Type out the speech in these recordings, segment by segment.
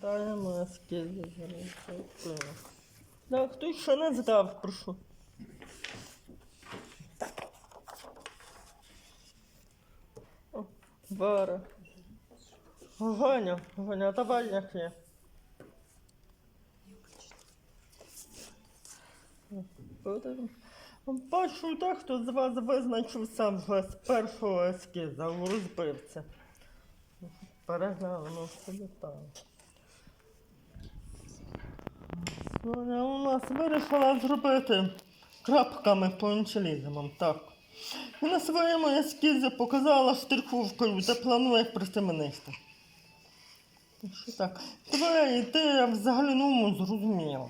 Граємо ескізи. Так, хто ще не здав, прошу. О, Вара. Ваня, Ваня, давай як є. Бачу, так, хто з вас визначився вже з першого ескіза у розбивці. Переглянемо все детально. Соня у нас вирішила зробити крапками пончелізмом, так. І на своєму ескізі показала штриховкою, де планує присеменисти. Що так? Твоя ідея взагалі ну, зрозуміла.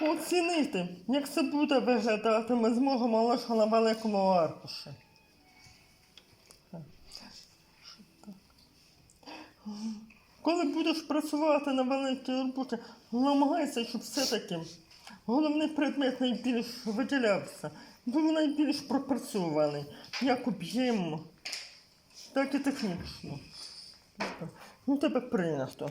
Оцінити, як це буде виглядати, ми зможемо лише на великому аркуші. Що так? Коли будеш працювати на великій роботі, намагайся, щоб все-таки головний предмет найбільш виділявся, був найбільш пропрацьований, як об'ємно, так і технічно. Ну, тебе прийнято.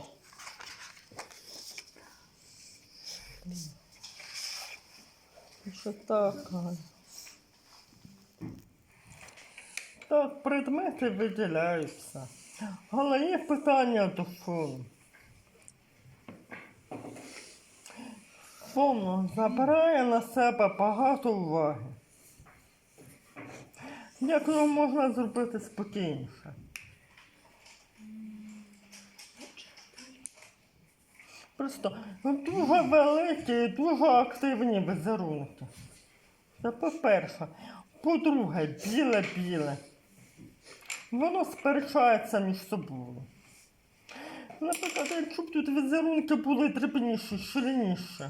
Що так? Так, предмети виділяються. Але є питання до фону. Фон забирає на себе багато уваги. Як його можна зробити спокійніше? Просто дуже великі і дуже активні візерунки. Це по-перше. По-друге, біле-біле. Воно сперечається між собою. Наприклад, якщо б тут візерунки були дрібніші, шириніші.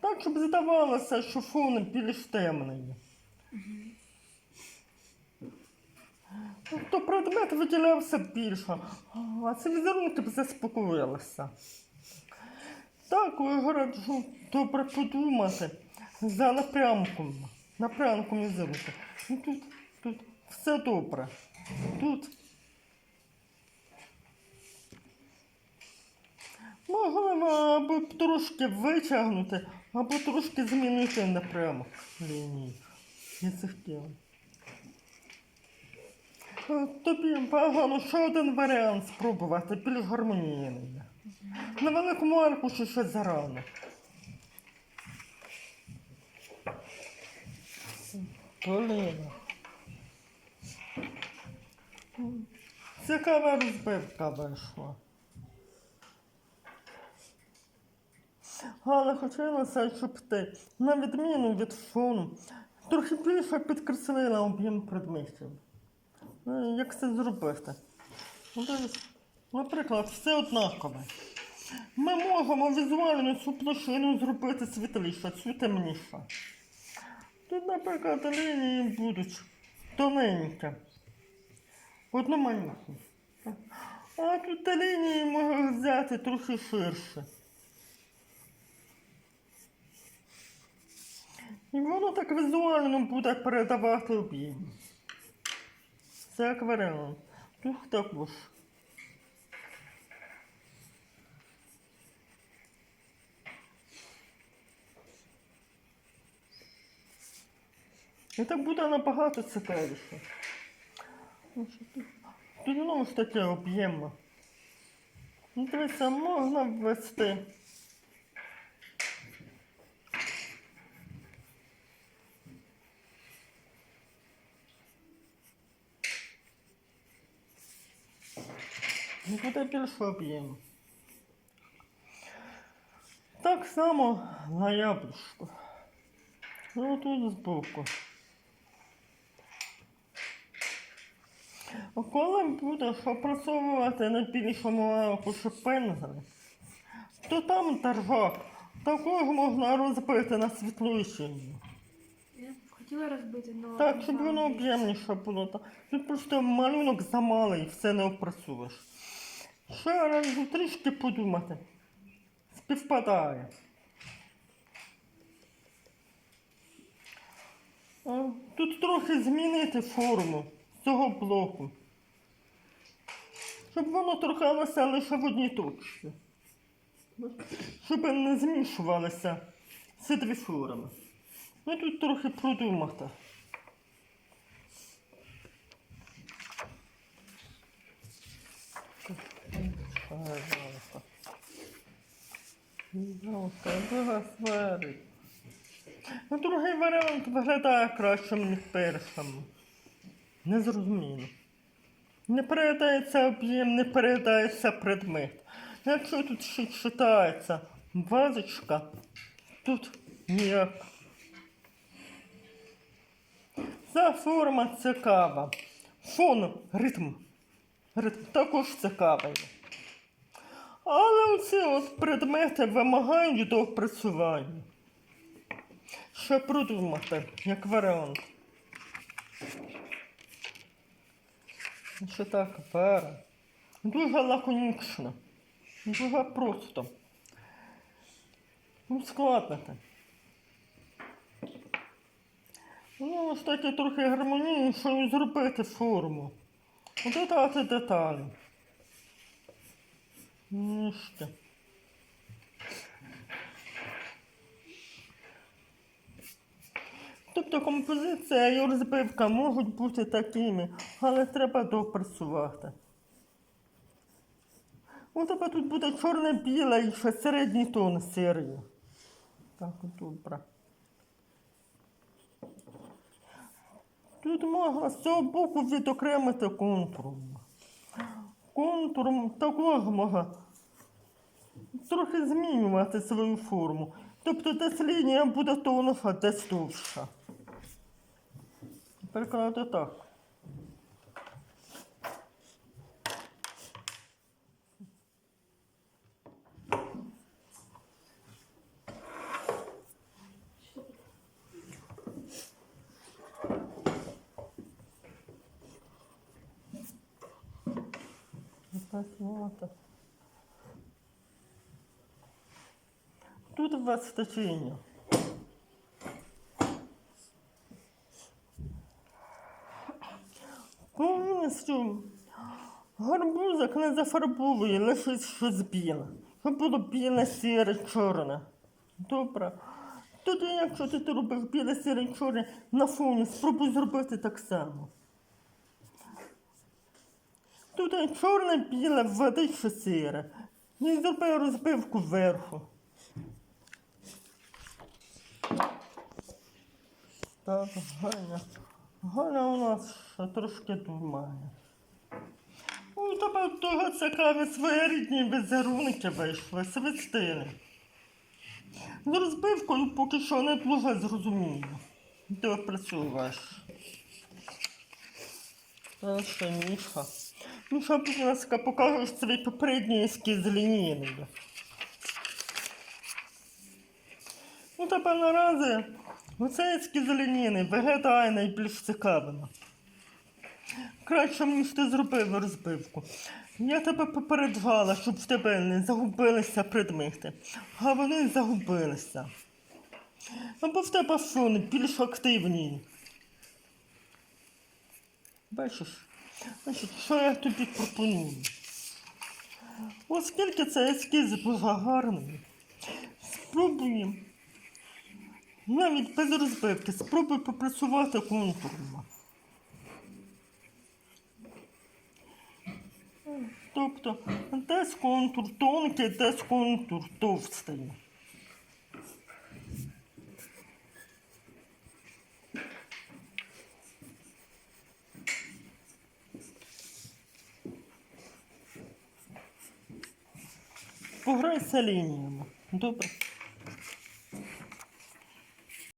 Так, щоб здавалося, що фон більш темний. То предмет виділявся більше, а ці візерунки б заспокоїлися. Так, я раджу добре подумати за напрямком. Напрямком візерунка. Ну, тут, тут все добре. Тут. Можливо, або трошки витягнути, або трошки змінити напрямок лінії. Язиків. Е, Тобі бажано ще один варіант спробувати, більш гармонійний. На великому аркуші ще зарано. Поліна. Цікава розбивка вийшла. Але хотілося, щоб ти, на відміну від фону, трохи більше підкреслила об'єм предметів. Е, Як це зробити? Ну, Наприклад, все однакове. Ми можемо візуально цю площину зробити світліше, цю темніше. Тут, наприклад, лінії будуть тоненькі, одноманітні. А тут лінії можна взяти трохи ширше. І воно так візуально буде передавати об'єм. Це варіант. Тут також. І так буде набагато цікавіше. Ну, Тут знову ж таки об'ємно. Ну, Дивіться, можна ввести. Ну, буде більше об'єму. Так само на яблучку. Ну тут збоку. Коли будеш опрацьовувати на більшому аркуші пензелі, то там держак. Також можна розбити на світліші. Я хотіла розбити, але... Так, щоб воно об'ємніше було. Тут просто малюнок замалий, все не опрацюєш. Ще раз трішки подумати. Співпадає. Тут трохи змінити форму цього блоку. Щоб воно торкалося лише в одній точці. Щоб не змішувалися ці дві форми. Ну тут трохи продумати. Ну, другий варіант виглядає краще, ніж першому. Не зрозуміло. Не передається об'єм, не передається предмет. Якщо тут ще читається вазочка, тут ніяк. Ця форма цікава. Фон, ритм. Ритм також цікавий. Але оці от предмети вимагають до опрацювання. Ще продумати, як варіант. Ще так, пара. Дуже лаконічно. Дуже просто. Ускладнити. Ну, ось таки трохи гармонійніше зробити форму. Додати деталі. Ніжки. Тобто композиція і розбивка можуть бути такими, але треба допрацювати. У тебе тут буде чорне-біле і ще середній тон сірий. Так, добре. Тут можна з цього боку відокремити контуром. Контуром також можна трохи змінювати свою форму. Тобто десь лінія буде тонша, десь товща. Прикладу так. Посмотрим. Тут у вас течение. Повністю гарбузик не зафарбовує, лише щось біле. Щоб було біле, сіре, чорне. Добре. Тоді, якщо ти робив біле, сіре, чорне на фоні, спробуй зробити так само. Тут чорне, біле, введи ще сіре. І зроби розбивку зверху. Так, Ганя. Ганя у нас трошки думає. У тебе того цікаві своєрідні візерунки вийшли, свистини. З розбивкою поки що не дуже зрозуміло. Ти працюєш. Ще Міша. Міша, будь ласка, покажеш свій попередній ескіз з лінійною. Ну, тебе наразі оцей ескіз лінійний виглядає найбільш цікавим. Краще, ніж ти зробив розбивку. Я тебе попереджала, щоб в тебе не загубилися предмети, а вони загубилися. Або в тебе фон більш активні. Бачиш, значить, що я тобі пропоную? Оскільки цей ескіз дуже гарний, спробуємо навіть без розбивки, спробуй попрацювати контуром. Тобто десь контур тонкий, десь контур товстий. Пограйся лініями. Добре.